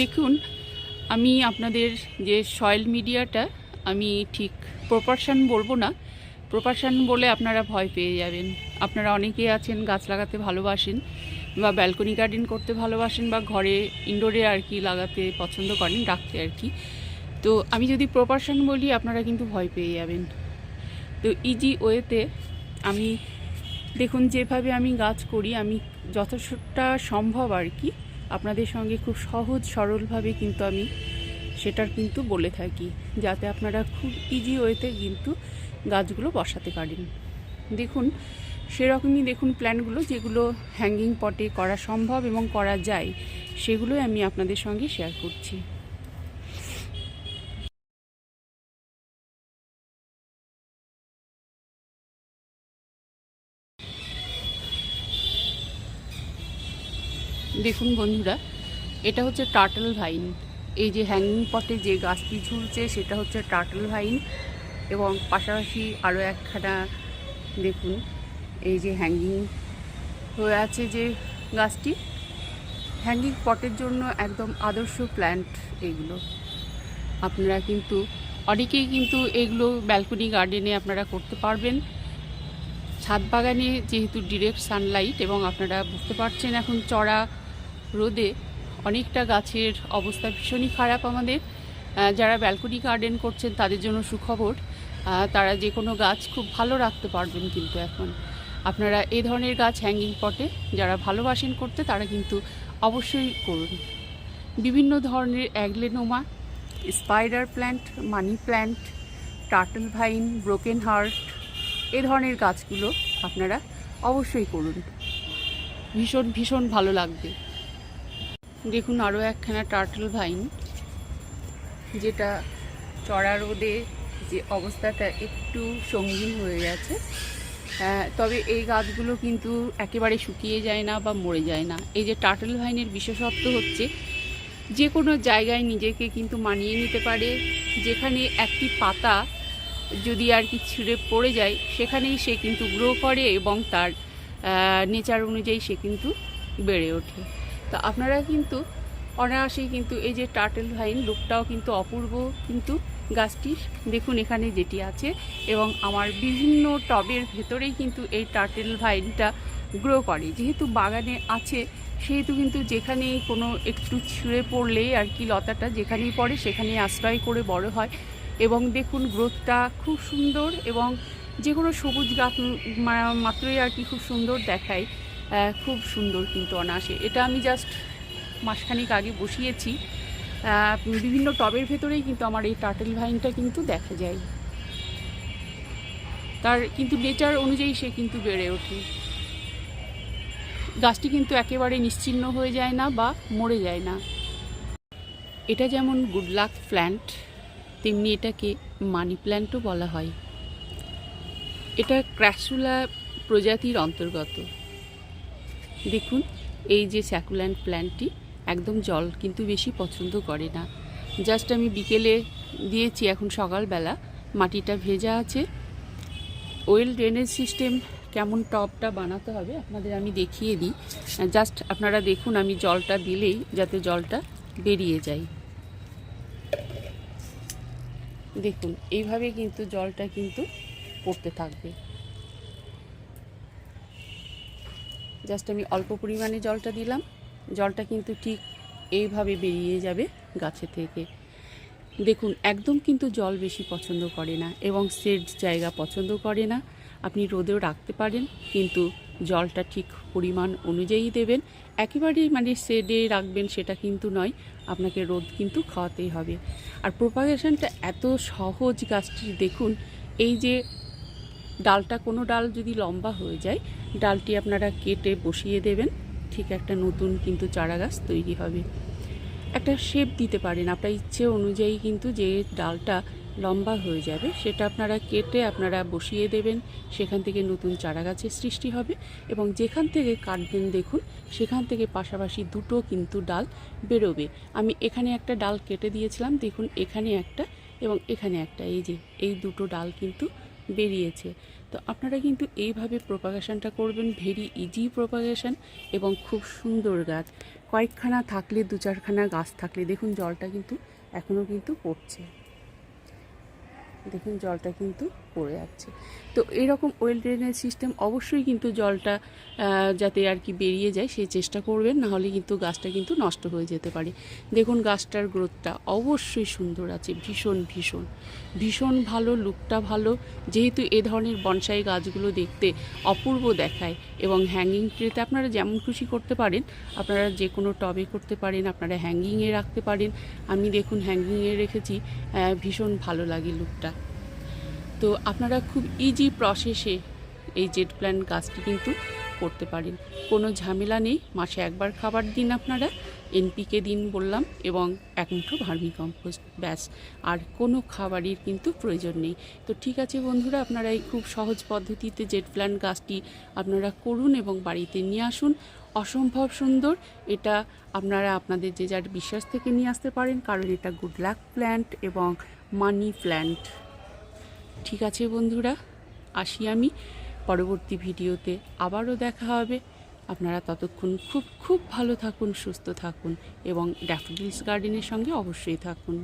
দেখুন, আমি আপনাদের যে সয়েল মিডিয়াটা আমি ঠিক প্রপারশন বলব না। প্রপারশন বলে আপনারা ভয় পেয়ে যাবেন। আপনারা অনেকেই আছেন, গাছ লাগাতে ভালোবাসেন বা ব্যালকনি গার্ডেন করতে ভালোবাসেন বা ঘরে ইনডোরে আর কি লাগাতে পছন্দ করেন, রাখতে আর কি। তো আমি যদি প্রপারশন বলি, আপনারা কিন্তু ভয় পেয়ে যাবেন। তো ইজি ওয়েতে আমি, দেখুন, যেভাবে আমি গাছ করি, আমি যতটা সম্ভব আর কি। আপনাদের সঙ্গে খুব সহজ, সরলভাবে কিন্তু আমি সেটার কিন্তু বলে থাকি, যাতে আপনারা খুব ইজি ওয়েতে কিন্তু গাছগুলো বসাতে পারেন। দেখুন, সেরকমই দেখুন প্ল্যানগুলো যেগুলো হ্যাঙ্গিং পটে করা সম্ভব এবং করা যায়, সেগুলোই আমি আপনাদের সঙ্গে শেয়ার করছি। দেখুন বন্ধুরা, এটা হচ্ছে টার্টল ভাইন। এই যে হ্যাঙ্গিং পটে যে গাছটি ঝুলছে, সেটা হচ্ছে টার্টল ভাইন এবং পাশাপাশি আরও একখানা দেখুন, এই যে হ্যাঙ্গিং হয়ে আছে যে গাছটি। হ্যাঙ্গিং পটের জন্য একদম আদর্শ প্ল্যান্ট এগুলো। আপনারা কিন্তু, অনেকেই কিন্তু এগুলো ব্যালকনি গার্ডেনে আপনারা করতে পারবেন। ছাদ বাগানে যেহেতু ডিরেক্ট সানলাইট এবং আপনারা বুঝতে পারছেন এখন চড়া রোদে অনেকটা গাছের অবস্থা ভীষণই খারাপ আমাদের। যারা ব্যালকনি গার্ডেন করছেন তাদের জন্য সুখবর। তারা যে কোনো গাছ খুব ভালো রাখতে পারবেন কিন্তু এখন। আপনারা এ ধরনের গাছ হ্যাঙ্গিং পটে যারা ভালোবাসেন করতে তারা কিন্তু অবশ্যই করুন। বিভিন্ন ধরনের aglaonema spider plant money plant turtle vine broken heart এ ধরনের গাছগুলো আপনারা অবশ্যই করুন। ভীষণ ভীষণ ভালো লাগবে। দেখুন আরও একখানা টার্টল ভাইন যেটা চড়া রোদে যে অবস্থাটা একটু সঙ্গীন হয়ে গেছে। তবে এই গাছগুলো কিন্তু একেবারে শুকিয়ে যায় না বা মরে যায় না। এই যে টার্টল ভাইনের বিশেষত্ব হচ্ছে, যে কোনো জায়গায় নিজেকে কিন্তু মানিয়ে নিতে পারে। যেখানে একটি পাতা যদি আর কি ছিঁড়ে পড়ে যায়, সেখানেই সে কিন্তু গ্রো করে এবং তার নেচার অনুযায়ী সে কিন্তু বেড়ে ওঠে। তো আপনারা কিন্তু অনায়াসেই কিন্তু এই যে টার্টেল ভাইন লুকটাও কিন্তু অপূর্ব কিন্তু গাছটির দেখুন এখানে যেটি আছে এবং আমার বিভিন্ন টবের ভেতরেই কিন্তু এই টার্টেল ভাইনটা গ্রো করে। যেহেতু বাগানে আছে, সেহেতু কিন্তু যেখানেই কোনো একটু ছুঁড়ে পড়লেই আর কি লতাটা যেখানেই পড়ে সেখানেই আশ্রয় করে বড় হয় এবং দেখুন গ্রোথটা খুব সুন্দর এবং যে কোনো সবুজ গাছ মাত্রই আর কি খুব সুন্দর দেখায়। খুব সুন্দর কিন্তু অনাসে এটা আমি জাস্ট মাসখানিক আগে বসিয়েছি। বিভিন্ন টবের ভেতরেই কিন্তু আমার এই টার্টেল ভাইনটা কিন্তু দেখা যায়। তার কিন্তু নেচার অনুযায়ী সে কিন্তু বেড়ে ওঠে। গাছটি কিন্তু একেবারে নিশ্চিহ্ন হয়ে যায় না বা মরে যায় না। এটা যেমন গুড লাক প্ল্যান্ট তেমনি এটাকে মানি প্ল্যান্টও বলা হয়। এটা ক্র্যাসুলা প্রজাতির অন্তর্গত। দেখুন, এই যে স্যাকুল্যান্ড প্ল্যান্টটি একদম জল কিন্তু বেশি পছন্দ করে না। জাস্ট আমি বিকেলে দিয়েছি, এখন সকালবেলা মাটিটা ভেজা আছে। ওয়েল ড্রেনেজ সিস্টেম কেমন টবটা বানাতে হবে আপনাদের আমি দেখিয়ে দিই। জাস্ট আপনারা দেখুন, আমি জলটা দিলেই যাতে জলটা বেরিয়ে যায়। দেখুন, এইভাবে কিন্তু জলটা কিন্তু পড়তে থাকবে। জাস্ট আমি অল্প পরিমাণে জলটা দিলাম। জলটা কিন্তু ঠিক এইভাবে বেরিয়ে যাবে গাছে থেকে। দেখুন, একদম কিন্তু জল বেশি পছন্দ করে না এবং সেড জায়গা পছন্দ করে না। আপনি রোদেও রাখতে পারেন, কিন্তু জলটা ঠিক পরিমাণ অনুযায়ী দেবেন। একেবারেই মানে শেডে রাখবেন সেটা কিন্তু নয়, আপনাকে রোদ কিন্তু খাওয়াতেই হবে। আর প্রোপাগেশনটা এত সহজ গাছটি দেখুন, এই যে ডালটা, কোনো ডাল যদি লম্বা হয়ে যায়, ডালটি আপনারা কেটে বসিয়ে দেবেন। ঠিক একটা নতুন কিন্তু চারা গাছ তৈরি হবে। একটা শেপ দিতে পারেন। আপনার ইচ্ছে অনুযায়ী কিন্তু যে ডালটা লম্বা হয়ে যাবে, সেটা আপনারা কেটে আপনারা বসিয়ে দেবেন। সেখান থেকে নতুন চারা গাছের সৃষ্টি হবে এবং যেখান থেকে কাটবেন দেখুন, সেখান থেকে পাশাপাশি দুটো কিন্তু ডাল বেরোবে। আমি এখানে একটা ডাল কেটে দিয়েছিলাম, দেখুন এখানে একটা এবং এখানে একটা। এই যে, এই দুটো ডাল কিন্তু বেরিয়েছে। তো আপনারা কিন্তু এইভাবে প্রপাগেশনটা করবেন ভেরি ইজি প্রপাগেশন এবং খুব সুন্দর গাছ। কয়েকখানা থাকলে দু চারখানা গাছ থাকলে দেখুন জলটা কিন্তু এখনও কিন্তু পড়ছে। দেখুন জলটা কিন্তু পড়ে যাচ্ছে। তো এরকম ওয়েল ড্রেনেজ সিস্টেম অবশ্যই কিন্তু জলটা যাতে আর কি বেরিয়ে যায় সেই চেষ্টা করবেন, নাহলে কিন্তু গাছটা কিন্তু নষ্ট হয়ে যেতে পারে। দেখুন গাছটার গ্রোথটা অবশ্যই সুন্দর আছে, ভীষণ ভীষণ। ভীষণ ভালো লুকটা ভালো। যেহেতু এ ধরনের বনসাই গাছগুলো দেখতে অপূর্ব দেখায় এবং হ্যাঙ্গিং ট্রেতে আপনারা যেমন খুশি করতে পারেন, আপনারা যে কোনো টবে করতে পারেন, আপনারা হ্যাঙ্গিংয়ে রাখতে পারেন। আমি দেখুন হ্যাঙ্গিংয়ে রেখেছি ভীষণ ভালো লাগে লুকটা তো আপনারা খুব ইজি প্রসেসে এই জেট প্ল্যান গাছটি কিন্তু করতে পারেন। কোনো ঝামেলা নেই। মাসে একবার খাবার দিন আপনারা। এনপিকে দিন বললাম এবং এক মুঠো ভার্মি কম্পোস্ট, ব্যাস। আর কোনো খাবারের কিন্তু প্রয়োজন নেই। তো ঠিক আছে বন্ধুরা, আপনারা এই খুব সহজ পদ্ধতিতে জেট প্ল্যান গাছটি আপনারা করুন এবং বাড়িতে নিয়ে আসুন। অসম্ভব সুন্দর। এটা আপনারা আপনাদের যে যার বিশ্বাস থেকে নিয়ে আসতে পারেন। কারণ এটা গুড লাক প্ল্যান্ট এবং মানি প্ল্যান্ট ঠিক আছে বন্ধুরা, আসি আমি পরবর্তী ভিডিওতে, আবারও দেখা হবে। আপনারা ততক্ষণ খুব খুব ভালো থাকুন, সুস্থ থাকুন এবং ড্যাফোডিলস গার্ডেনের সঙ্গে অবশ্যই থাকুন।